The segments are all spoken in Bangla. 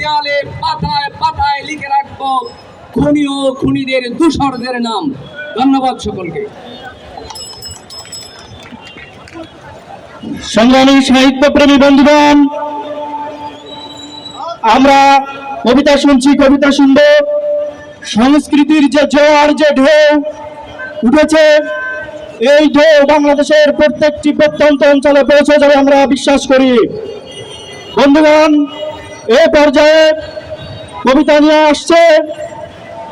দেয়ালে পাতায় পাতায় লিখে রাখব, খুনি ও খুনিদের দূষরদের নাম। ধন্যবাদ সকলকে। সংগ্রামী সাহিত্যপ্রেমী বন্ধুগণ, আমরা কবিতা শুনছি, কবিতা শুনব। সংস্কৃতির যে জোয়ার, যে ঢেউ উঠেছে, এই ঢেউ বাংলাদেশের প্রত্যেকটি প্রত্যন্ত অঞ্চলে পৌঁছে যাবে আমরা বিশ্বাস করি। বন্ধুগণ এ পর্যায়ে কবিতা নিয়ে আসছে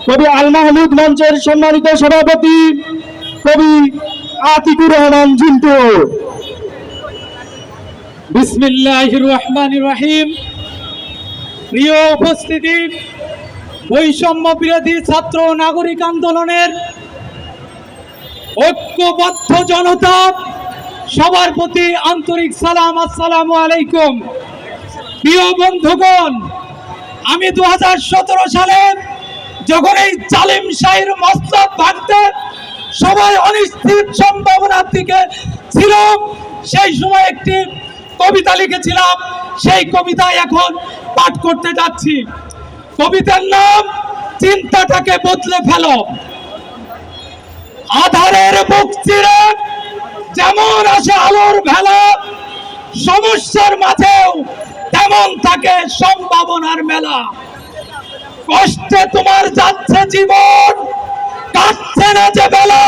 কবি আল মাহমুদ মঞ্চের সম্মানিত সভাপতি কবি আতিকুর রহমান জিন্টু। বিসমিল্লাহ রহমান রহিম। প্রিয় উপস্থিতি, বৈষম্য বিরোধী ছাত্র নাগরিক আন্দোলনের ঐক্যবদ্ধ জনতা সবার প্রতি আন্তরিক সালাম, আসসালামু আলাইকুম। প্রিয় বন্ধুগণ, আমি দু হাজার সালে যখন এই জালিম শাহীর মসনদ ভাঙতে সবাই অনিশ্চিত সম্ভাবনার দিকে ছিল সেই সময় একটি কবিতা লিখেছিলাম, সেই কবিতা এখন পাঠ করতে যাচ্ছি। কবিতার নাম, চিন্তাটাকে বদলে ফেল। আধারের বুক চিরে যেমন আসে আলোর ভেলা, সমস্যার মাঝেও তেমন থাকে সম্ভাবনার মেলা। কষ্টে তোমার যাচ্ছে জীবন, কাটছে না যে বেলা।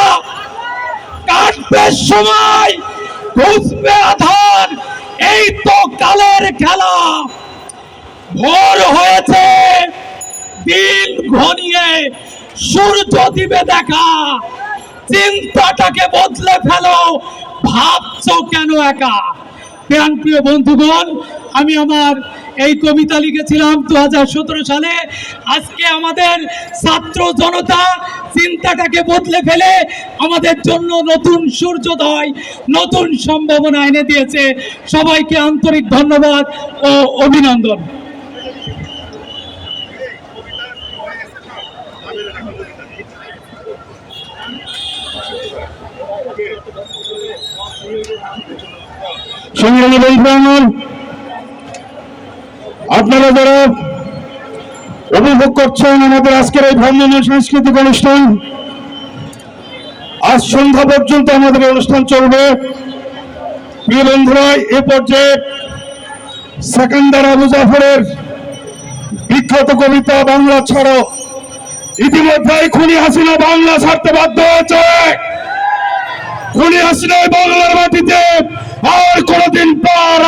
কাটবে সময়, ঘুষবে আধার, এই তো কালের খেলা। ভোর হয়েছে, দিন ঘনিয়ে সূর্য দিবে দেখা। চিন্তাটাকে বদলে ফেলো, ভাবছ কেন একা? প্রাণ প্রিয় বন্ধুগণ, আমি আমার এই কবিতা লিখেছিলাম দু হাজার সতেরো সালে। আজকে আমাদের ছাত্র জনতা চিন্তাটাকে বদলে ফেলে আমাদের জন্য নতুন সূর্যোদয়, নতুন সম্ভাবনা এনে দিয়েছে। সবাইকে আন্তরিক ধন্যবাদ ও অভিনন্দন। সংগ্রামী আপনারা যারা করছেন আমাদের আজকের এই সাংস্কৃতিক অনুষ্ঠান, আজ সন্ধ্যা পর্যন্ত আমাদের অনুষ্ঠান চলবে। প্রিয় বন্ধুরা, এ পর্যায়ে আবু জাফরের বিখ্যাত কবিতা বাংলা ছাড়ো। ইতিমধ্যে খুনি হাসিনা বাংলা ছাড়তে বাধ্য হয়েছে। খুনি হাসিনা বাংলার মাটিতে আর কোনদিন পা